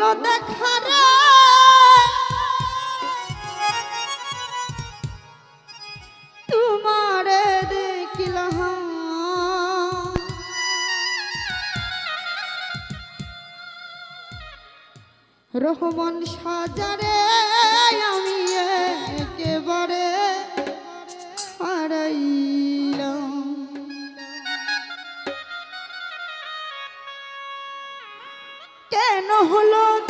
হলো দেখা তোমারে দেখিলাম। রহমান সাজারে হলো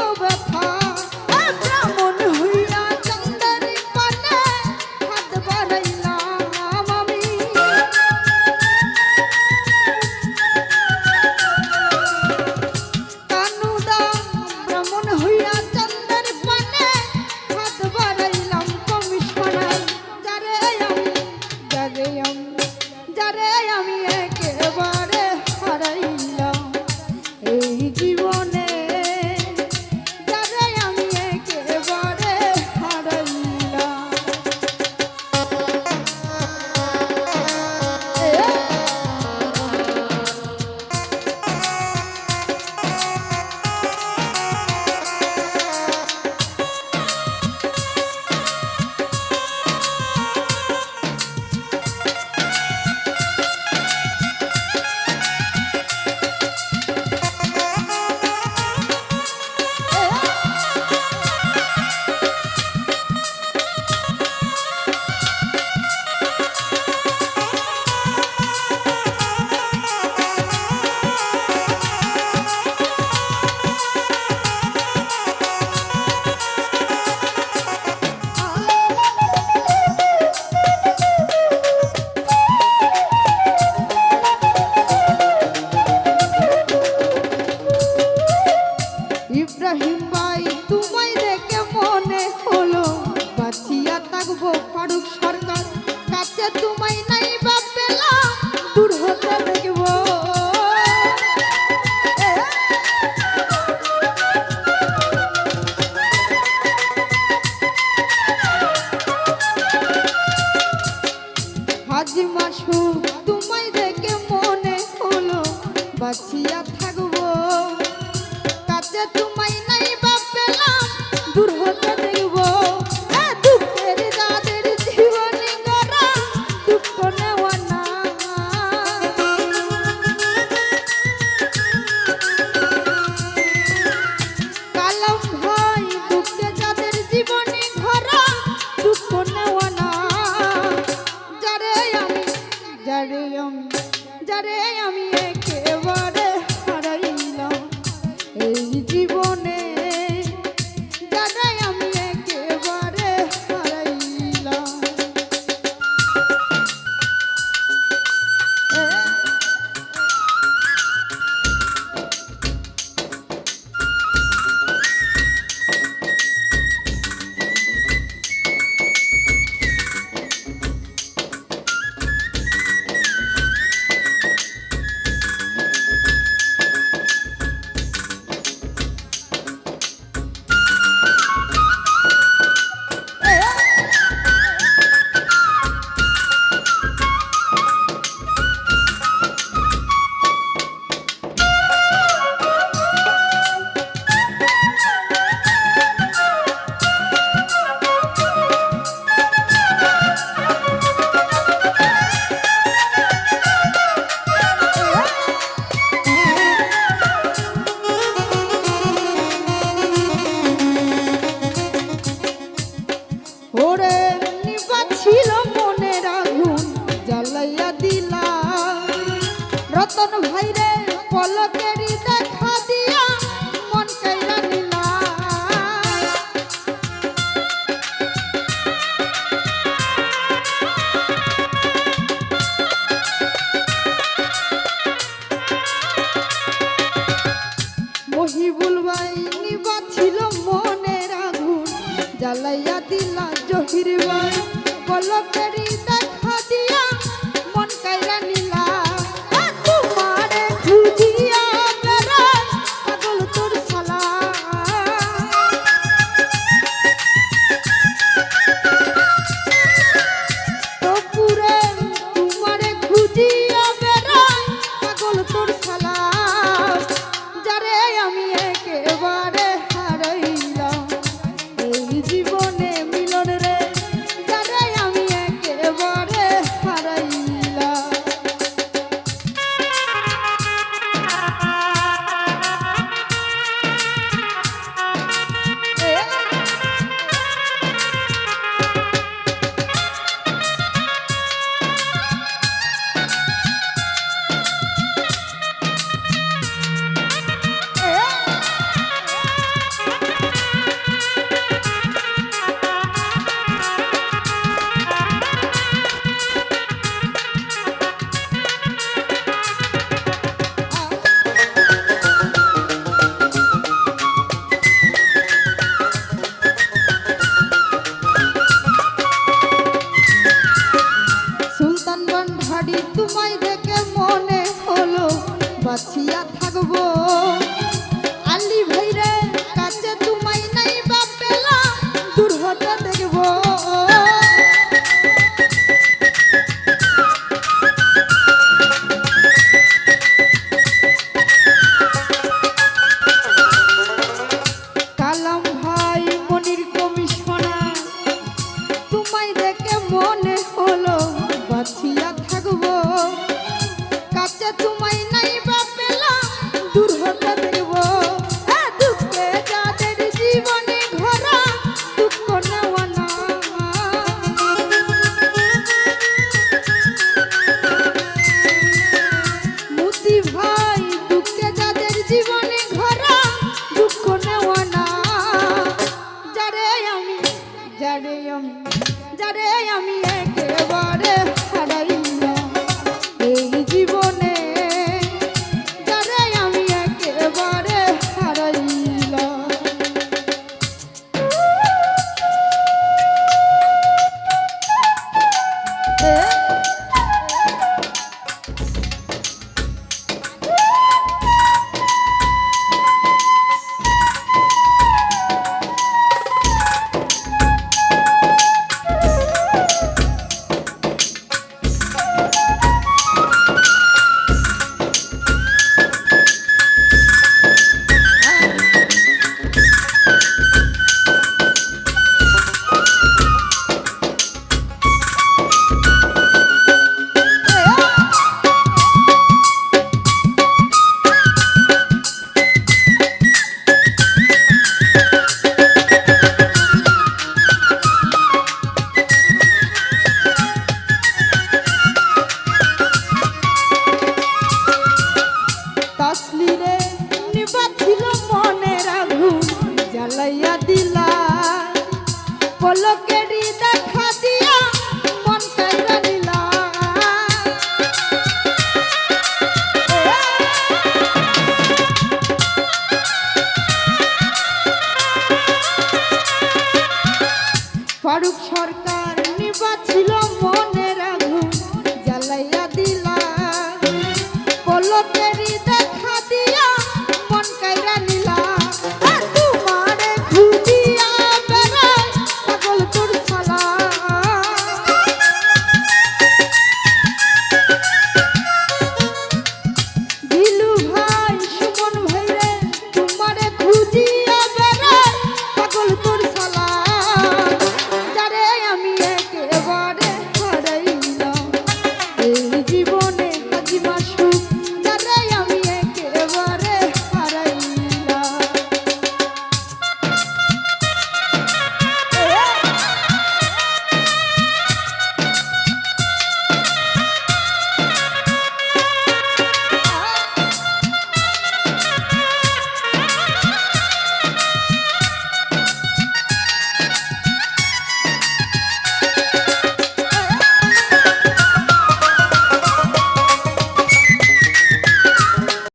রতন ভাইরে দেখা দিয়া মন নিলা। মহিবুল ভাই নিবা ছিল মনের আগুন, জ্বালাইয়া দিলা জহির ভাই তোমায় দেখে মনে হলো বাঁচি গলাইয়া দিলা পলকে